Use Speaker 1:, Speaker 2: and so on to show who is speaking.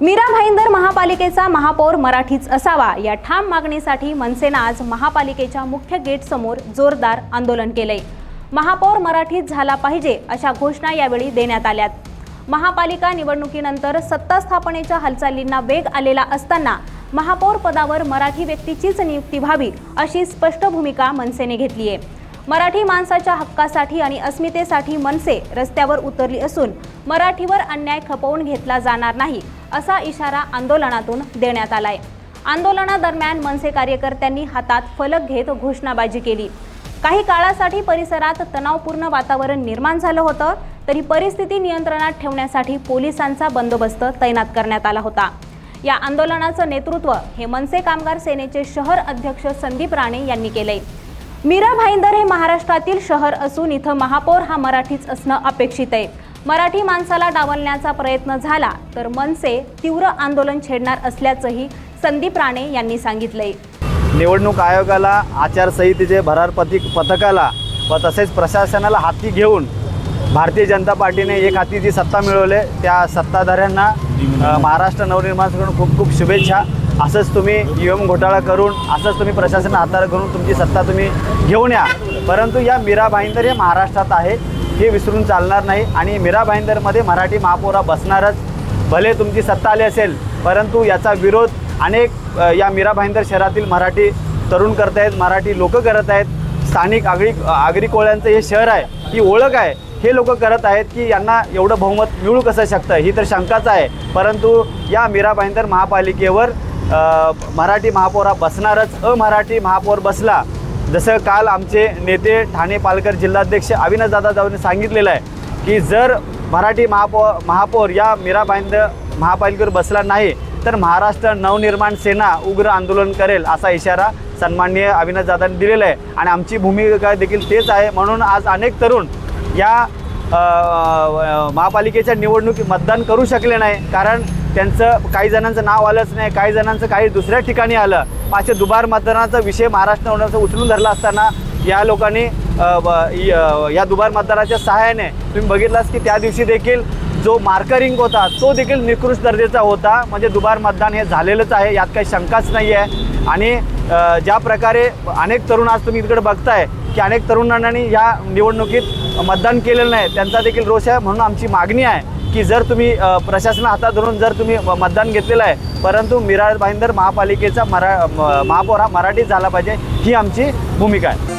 Speaker 1: मीरा भाईंदर महापालिकेचा महापौर मराठीच असावा या ठाम मागणीसाठी मनसेनं आज महापालिकेच्या मुख्य गेटसमोर जोरदार आंदोलन केलंय. महापौर मराठीत झाला पाहिजे अशा घोषणा यावेळी देण्यात आल्यात. महापालिका निवडणुकीनंतर सत्ता स्थापनेच्या हालचालींना वेग आलेला असताना महापौर पदावर मराठी व्यक्तीचीच नियुक्ती व्हावी अशी स्पष्ट भूमिका मनसेने घेतली आहे मराठी माणसाच्या हक्कासाठी आणि अस्मितेसाठी मनसे रस्त्यावर उतरली असून मराठीवर अन्याय खपवून घेतला जाणार नाही. असा इशारा आंदोलनातून देण्यात आलाय. आंदोलनादरम्यान मनसे कार्यकर्त्यांनी हातात फलक घेत घोषणाबाजी केली. काही काळासाठी परिसरात तणावपूर्ण वातावरण निर्माण झालं होतं तरी परिस्थिती नियंत्रणात ठेवण्यासाठी पोलिसांचा बंदोबस्त तैनात करण्यात आला होता. या आंदोलनाचं नेतृत्व हे मनसे कामगार सेनेचे शहर अध्यक्ष संदीप राणे यांनी केलंय. मीरा भाईंदर हे महाराष्ट्रातील शहर असून इथं महापौर हा मराठीच असणं अपेक्षित आहे. मराठी माणसाला डावलण्याचा प्रयत्न झाला तर मनसे तीव्र आंदोलन छेडणार असल्याचंही संदीप राणे यांनी सांगितलंय.
Speaker 2: निवडणूक आयोगाला आचारसंहितेचे भरार पथिक पथकाला व तसेच प्रशासनाला हाती घेऊन भारतीय जनता पार्टीने एक हाती जी सत्ता मिळवले. त्या सत्ताधाऱ्यांना महाराष्ट्र नवनिर्माणकडून खूप खूप शुभेच्छा. असंच तुम्ही यम एम घोटाळा करून असंच तुम्ही प्रशासन हाताळ करून तुमची सत्ता तुम्ही घेऊन या. परंतु या मीरा भाईंदर हे महाराष्ट्रात आहे हे विसरून चालणार नाही. आणि मीरा भाईंदरमध्ये मराठी महापौरा बसणारच. भले तुमची सत्ता आली असेल परंतु याचा विरोध अनेक या मीरा भाईंदर शहरातील मराठी तरुण करत आहेत मराठी लोक करत आहेत. स्थानिक आगरी आगरी कोळ्यांचं हे शहर आहे ही ओळख आहे. हे लोक करत आहेत की यांना एवढं बहुमत मिळू कसं शकतं? ही तर शंकाच आहे. परंतु या मीरा भाईंदर महापालिकेवर मराठी महापौरा बसणारच. अमराठी महापौर बसला जसं काल आमचे नेते ठाणे पालकर जिल्हाध्यक्ष अविनाश दादा जाऊन सांगितलेलं आहे की जर मराठी महापौ महापौर या मीराबाईंद महापालिकेवर बसला नाही तर महाराष्ट्र नवनिर्माण सेना उग्र आंदोलन करेल असा इशारा सन्माननीय अविनाश दादांनी दिलेला आहे. आणि आमची भूमिका देखील तेच आहे. म्हणून आज अनेक तरुण या महापालिकेच्या निवडणुकीत मतदान करू शकले नाही. कारण त्यांचं काही जणांचं नाव आलंच नाही काही जणांचं काही दुसऱ्या ठिकाणी आलं. मासे दुबार मतदानाचा विषय महाराष्ट्र होण्याचा उचलून धरला असताना या लोकांनी या दुबार मतदानाच्या सहाय्याने तुम्ही बघितलास की त्या दिवशी देखील जो मार्करिंग होता तो देखील निकृष्ट दर्जेचा होता. म्हणजे दुबार मतदान हे झालेलंच आहे यात काही शंकाच नाही आहे आणि ज्या प्रकारे अनेक तरुण आज तुम्ही इकडे बघताय की अनेक तरुणांनी या निवडणुकीत मतदान केलेलं नाही त्यांचा देखील रोष आहे म्हणून आमची मागणी आहे. की जर तुम्ही प्रशासन प्रशासना हातात धरून जर तुम्ही म- मतदान घेतलेलं आहे परंतु मिराज भाईंदर महापालिकेचा मरा महापौर हा मराठीत झाला पाहिजे ही आमची भूमिका आहे.